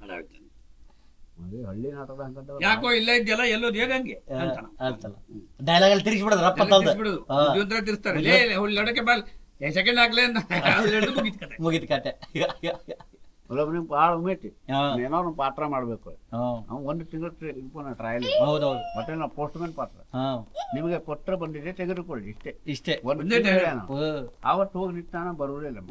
ಹಾಳಾಗ್ತಾನೆ. ಅದೇ ಹಳ್ಳಿ ನಾಟಕ ಹಂಗಂತ ಯಾಕೋ ಇಲ್ಲ ಇದೆಯಲ್ಲ ಎಲ್ಲೋ ಹೇಗಂಗೆ ಅಂತಲ್ಲ ಡೈಲಾಗ್ ಅಲ್ಲಿ ತಿರ್ಗಿ ಬಿಡೋದು ರಪ್ಪ ಎಲ್ಲ ತಿರ್ಸ್ಬಿಡೋದು. ಬುದ್ಧಿವಂತರ ತಿರ್ಸ್ತಾರೆ ಲೇ ಲೇ, ಹುಲ್ ಲಡಕೆ ಬಾಲ್. ಸೆಕೆಂಡ್ ಹಾಕ್ಲೆ ಅಂತ. ಮುಗಿದ ಕತೆ. ಮುಗಿತ್ ಕತೆ. ಒಳಗೊಬ್ಬನಿಗೆ ಭಾಳ ಉಮೇತಿ ಹಾ. ಏನೋ ಒಂದು ಪಾತ್ರ ಮಾಡಬೇಕು. ಒಂದ್ ಅವ್ನು ಒಂದು ತಿಂಗಳು ಇರ್ಬೋಣ ಟ್ರಯಲ್ ಹೌದೌದು. ಮತ್ತೆ ನಾವು ಪೋಸ್ಟ್ ಮ್ಯಾನ್ ಪಾತ್ರ ನಿಮಗೆ ಪತ್ರ ಬಂದಿದೆ ತೆಗೆದುಕೊಳ್ಳಿ ಇಷ್ಟೇ. ಇಷ್ಟೇ. ಒಂದು ಅವತ್ತು ಹೋಗಿ ನಿಂತಾನ ಬರುವುದಿಲ್ಲ.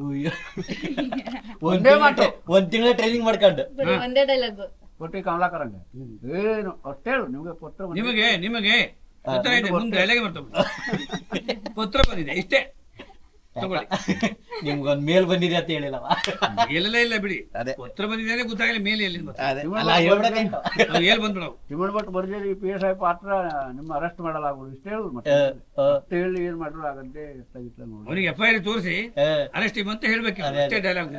ಒಂದ್ ಒಂದೇ ತಿಂಗ್ಳು ಮಾತು. ಟ್ರೈ- ಒಂದ್ ತಿಂಗಳ ಟ್ರೈನಿಂಗ್ ಮಾಡ್ಕೊಂಡು. ಒಂದೇ ಡೈಲಾಗ್ ಕೊಟ್ಟಿ ಕಮಲಾಕರಂಗೆ. ಏನು ಅಷ್ಟೇ ಹೇಳು ನಿಮಗೆ ಪತ್ರ ಬಂದಿದೆ. ನಿಮಗೆ ನಿಮಗೆ ಪತ್ರ ಇದೆ ಮುಂದೆ ಎಲೆಗೆ ಬರ್ತವೆ ಪತ್ರ ಬಂದಿದೆ ಇಷ್ಟೇ. ತಗೊಳ್ಳಿ. ನಿಮ್ಗೊಂದ್ ಮೇಲ್ ಬಂದಿದೆ ಅಂತ ಹೇಳಿಲ್ಲವ? ಎಲ್ಲೆಲ್ಲ ಇಲ್ಲ ಬಿಡಿ. ಅದೇ. ಪತ್ರ ಬಂದಿದೆ ಅಂದ್ರೆ ಗೊತ್ತಾಗಲಿ ಮೇಲೆ ಎಲ್ಲಿಂದ ಬರ್ತದೆ ಅಲ್ಲ ಹೇಳ್ಬಿಡಕ್ಕಾಯ್ತು. ಅದು ಏಲ್ ಬಂದ್ಬಿಡವು ತಿಮ್ಮಣ್ಣ ಭಟ್ ಬರ್ಜರಿ ಪಿ ಎಸ್ ಐ ಪಾತ್ರ ನಿಮ್ಮ ಅರೆಸ್ಟ್ ಮಾಡಲಾಗುವುದು. ಇಷ್ಟೇ ಹೇಳು ಮತ್ತೆ. ಅಷ್ಟೇ ಹೇಳಿ ಏನ್ ಮಾಡ್ರು ಆಗಂತೆ ಎಷ್ಟಾಗಿತ್ತು ನೋಡಿ. ಅವನಿಗೆ ಎಫ್ ಐ ಆರ್ ತೋರಿಸಿ ಅರೆಸ್ಟ್ ಅಂತ ಹೇಳ್ಬೇಕು. ಅಷ್ಟೇ. ಡೈಲಾಗ್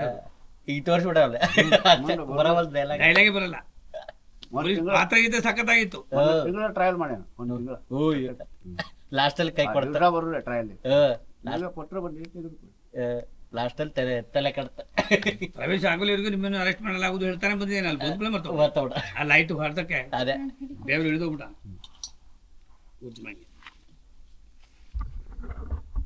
ಈಗ ತೋರಿಸ್ಬಿಡವಲ್ಲ ಬರವಲ್ ಡೈಲಾಗ್ ಡೈಲಾಗೇ ಬರಲ್ಲ. ಇದ್ದ ಸಖತ್ತಾಗಿತ್ತು. ತಿಂಗಳ ಟ್ರಯಲ್ ಮಾಡ್ಯಾನ ಒಂದು ತಿಂಗಳ. ಲಾಸ್ಟ್ ಅಲ್ಲಿ ಕೈ ಕೊಡ್ತಾರೆ ಬರುಲ್ಲ ಟ್ರಯಲ್ ಪತ್ರ ಬಂದಿದೆ ತೆಗೆದುಕೊಳ್ಳಿ ಲಾಸ್ಟ್ ಅಲ್ಲಿ ತಲೆ ತಲೆ ಕಡ್ತ. ರಮೇಶ್ ಆಗೋಲಿವರೆಗೂ ನಿಮ್ಮನ್ನು ಅರೆಸ್ಟ್ ಮಾಡಲಾಗುವುದು ಹೇಳ್ತಾನೆ ಬಂದಿದ್ದೇನೆ ಅಲ್ಲಿ ಬಂದ್ಬಿಡ ಮತ್ತೆ ಆ ಲೈಟ್ ಹೊರದಕ್ಕೆ ಅದೇ. ದೇವ್ರು ಹಿಡಿದೋಗ್ಬಿಟ್ಟ ಕೂತ್ಮಂಗೆ